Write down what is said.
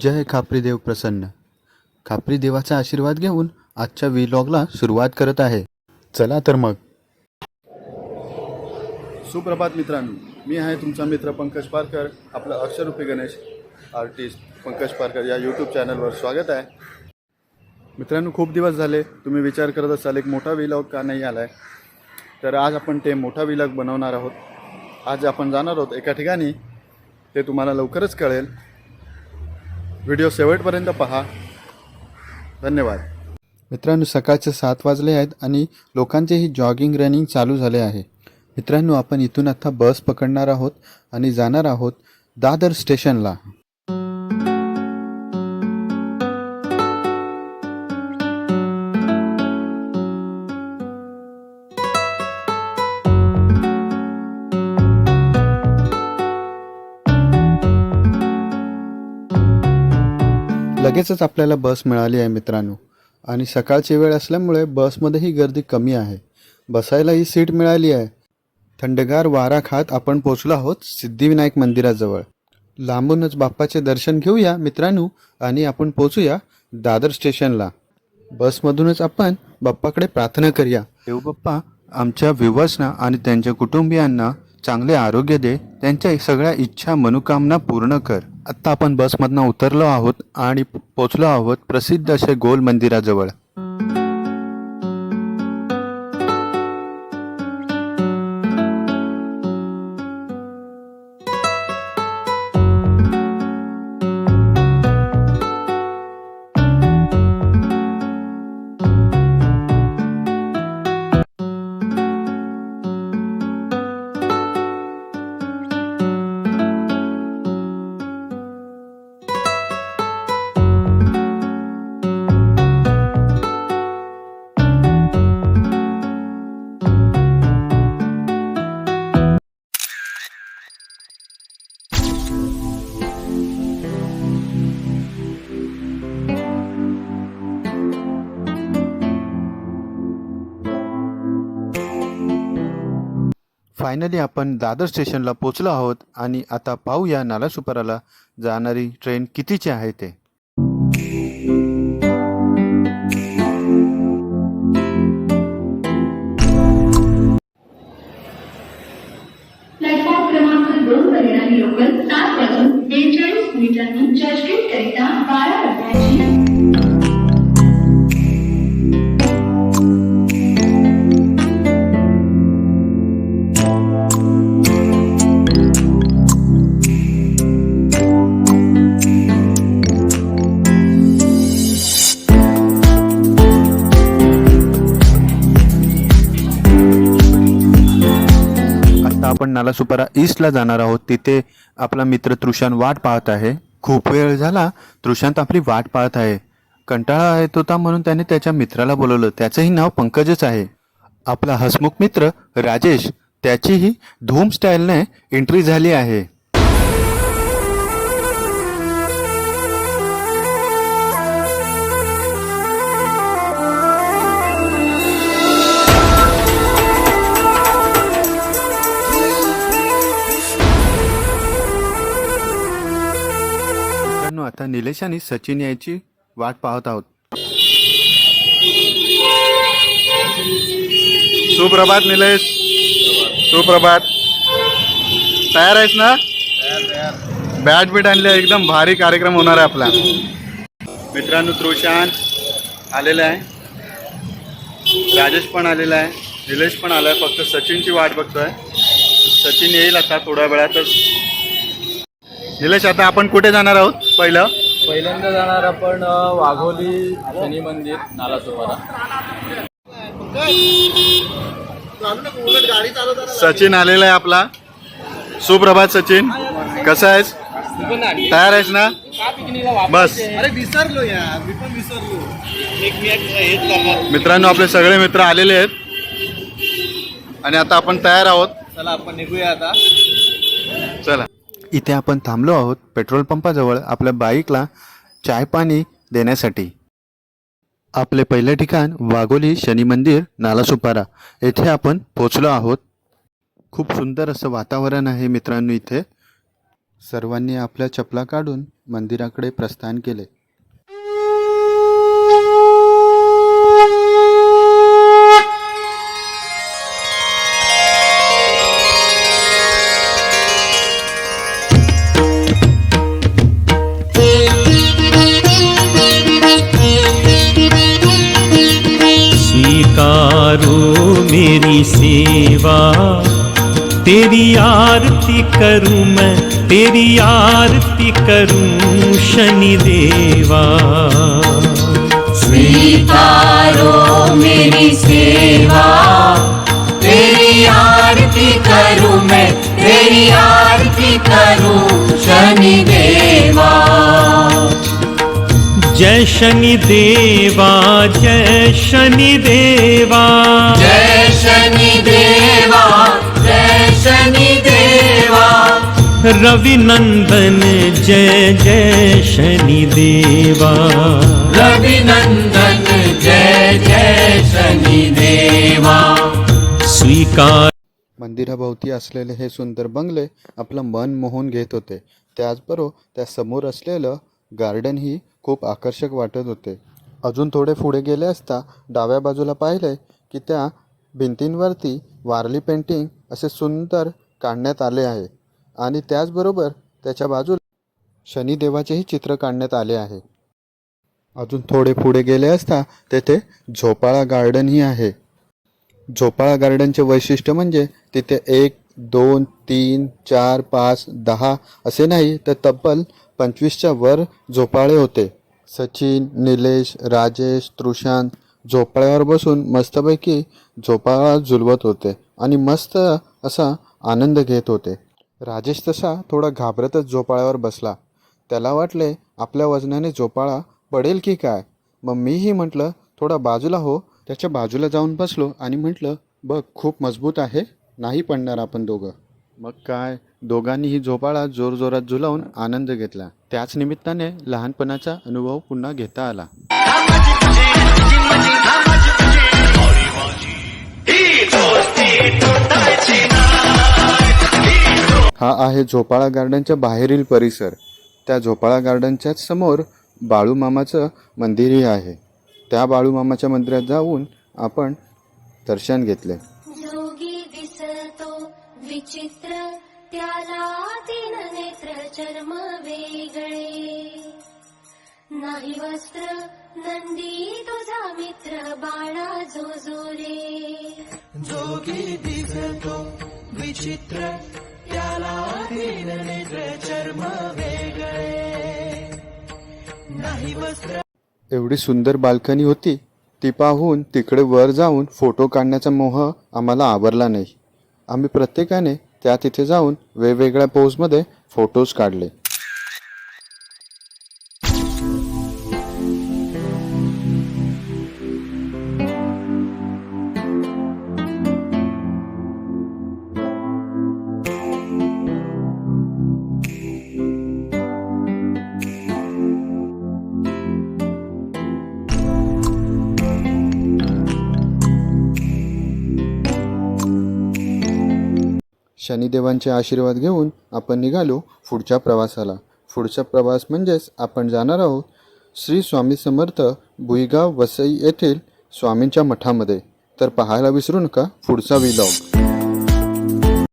जय खापरी देव प्रसन्न. खापरी देवाचा आशीर्वाद घेऊन आजच्या व्हिलॉगला सुरुवात करत आहे. चला तर मग. सुप्रभात मित्रांनो. मी आहे तुमचा मित्र पंकज पारकर आपलं अक्षररूपी गणेश आर्टिस्ट पंकज पारकर या यूट्यूब चॅनलवर स्वागत आहे. मित्रांनो खूप दिवस झाले तुम्ही विचार करत असाल एक मोठा विलॉग का नाही आला आहे तर आज आपण ते मोठा विलॉग बनवणार आहोत. आज आपण जाणार आहोत एका ठिकाणी. ते तुम्हाला लवकरच कळेल. व्हिडिओ शेवटपर्यंत पहा. धन्यवाद. मित्रांनो सकाळचे सात वाजले आहेत आणि लोकांचेही जॉगिंग रनिंग चालू झाले आहे. मित्रांनो आपण इथून आता बस पकडणार आहोत आणि जाणार आहोत दादर स्टेशनला. लगेचच आपल्याला बस मिळाली आहे मित्रांनो. आणि सकाळची वेळ असल्यामुळे बसमध्येही गर्दी कमी आहे. बसायलाही सीट मिळाली आहे. थंडगार वारा खात आपण पोचलो आहोत सिद्धिविनायक मंदिराजवळ. लांबूनच बाप्पाचे दर्शन घेऊया मित्रांनो आणि आपण पोचूया दादर स्टेशनला. बसमधूनच आपण बाप्पाकडे प्रार्थना करूया. देऊ बाप्पा आमच्या व्ह्युवर्सना आणि त्यांच्या कुटुंबियांना चांगले आरोग्य दे. त्यांच्या सगळ्या इच्छा मनोकामना पूर्ण कर. आत्ता आपण बसमधनं उतरलो आहोत आणि पोचलो आहोत प्रसिद्ध असे गोल मंदिराजवळ. फायनली आपण दादर स्टेशनला पोचलो आहोत आणि आता पाहूया नालासुपाराला जाणारी ट्रेन कितीची आहे ते. प्लॅटफॉर्म क्रमांक दोन लोकल सात वाजून बेचाळीस मिनिटांनी चर्चगेट करिता बारा वाजण्याची आपण नालासुपारा ईस्टला जाणार आहोत. तिथे आपला मित्र तृषांत वाट पाहत आहे. खूप वेळ झाला तृषांत आपली वाट पाहत आहे. कंटाळा येत होता म्हणून त्याने त्याच्या मित्राला बोलवलं. त्याचंही नाव पंकजच आहे. आपला हसमुख मित्र राजेश त्याचीही धूम स्टाईलने एंट्री झाली आहे. आता निलेश आणि सचिन यायची वाट पाहत आहोत. सुप्रभात निलेश. सुप्रभात. तयार आहेस ना? बॅट बीट आणले एकदम भारी कार्यक्रम होणार आहे आपला. मित्रांनो तृषांत आलेला आहे. राजेश पण आलेला आहे. निलेश पण आलाय. फक्त सचिनची वाट बघतोय. सचिन येईल आता थोड्या वेळातच. निलेश आता आपण कुठे जाणार आहोत पहिलं? पहिल्यांदा जाणार आपण अ, वाघोली शनी मंदिर नालासोपारा सचिन आलेला आहे आपला. सुप्रभात सचिन. कसा आहेस? तयार आहेस ना? बस. अरे विसरलो यार. मी पण विसरलो. मित्रांनो आपले सगळे मित्र आलेले आहेत. आणि आता आपण तयार आहोत. चला आपण निघूया आता. चला. इथे आपण थांबलो आहोत पेट्रोल पंपाजवळ आपल्या बाईकला चाय पाणी देण्यासाठी. आपले पहिले ठिकाण वाघोली शनी मंदिर नालासुपारा येथे आपण पोचलो आहोत. खूप सुंदर असं वातावरण आहे मित्रांनो इथे. सर्वांनी आपल्या चपला काढून मंदिराकडे प्रस्थान केले. करो मेरी सेवा। तेरी आरती करूं मैं तेरी आरती करूं शनि देवा। स्वीकारो जय शनि देवा जय शनि देवा। जय शनि देवा जय शनि देवा। रवि नंदन जय जय शनि देवा। रवि नंदन जय जय शनि देवा। स्वीकार। मंदिराभोवती असलेले हे सुंदर बंगले आपलं मन मोहून घेत होते. त्याचबरोबर त्या समोर असलेलं गार्डनही खूप आकर्षक वाटत होते. अजून थोडे पुढे गेले असता डाव्या बाजूला पाहिले की त्या भिंतींवरती वारली पेंटिंग असे सुंदर काढण्यात आले आहे. आणि त्याचबरोबर त्याच्या बाजूला शनिदेवाचेही चित्र काढण्यात आले आहे. अजून थोडे पुढे गेले असता तेथे झोपाळा गार्डनही आहे. झोपाळा गार्डनचे वैशिष्ट्य म्हणजे तिथे एक दोन तीन चार पाच दहा असे नाही तर तब्बल पंचवीसच्या वर झोपाळे होते. सचिन निलेश राजेश तृषांत झोपाळ्यावर बसून मस्तपैकी झोपाळा झुलवत होते आणि मस्त असा आनंद घेत होते. राजेश तसा थोडा घाबरतच झोपाळ्यावर बसला. त्याला वाटले आपल्या वजनाने झोपाळा पडेल की काय? मग मीही म्हटलं थोडा बाजूला हो. त्याच्या बाजूला जाऊन बसलो आणि म्हटलं बघ खूप मजबूत आहे. नाही पडणार आपण दोघं. मग काय? दोघांनीही झोपाळा जोरजोरात झुलावून आनंद घेतला. त्याच निमित्ताने लहानपणाचा अनुभव पुन्हा घेता आला. हा आहे झोपाळा गार्डनच्या बाहेरील परिसर. त्या झोपाळा गार्डनच्याच समोर बाळूमामाचं मंदिरही आहे. त्या बाळूमामाच्या मंदिरात जाऊन आपण दर्शन घेतले. विचित्र त्याला तीन नेत्र चर्म वेगळे नाही वस्त्र नंदी तुझा मित्र बाळा जो जो रे जोगी दिसतो विचित्र त्याला तीन नेत्र चर्म वेगळे नाही वस्त्र एवढी सुंदर बाल्कनी होती ती पाहून तिकडे वर जाऊन फोटो काढण्याचा मोह आम्हाला आवरला नाही. आम्ही प्रत्येकाने त्या तिथे जाऊन वेगवेगळ्या पोजमध्ये फोटोज काढले. शनिदेवांचे आशीर्वाद घेऊन आपण निघालो पुढच्या प्रवासाला. पुढचा प्रवास म्हणजेच आपण जाणार आहोत श्री स्वामी समर्थ भुईगाव वसई येथील स्वामींच्या मठामध्ये. तर पाहायला विसरू नका पुढचा विलॉग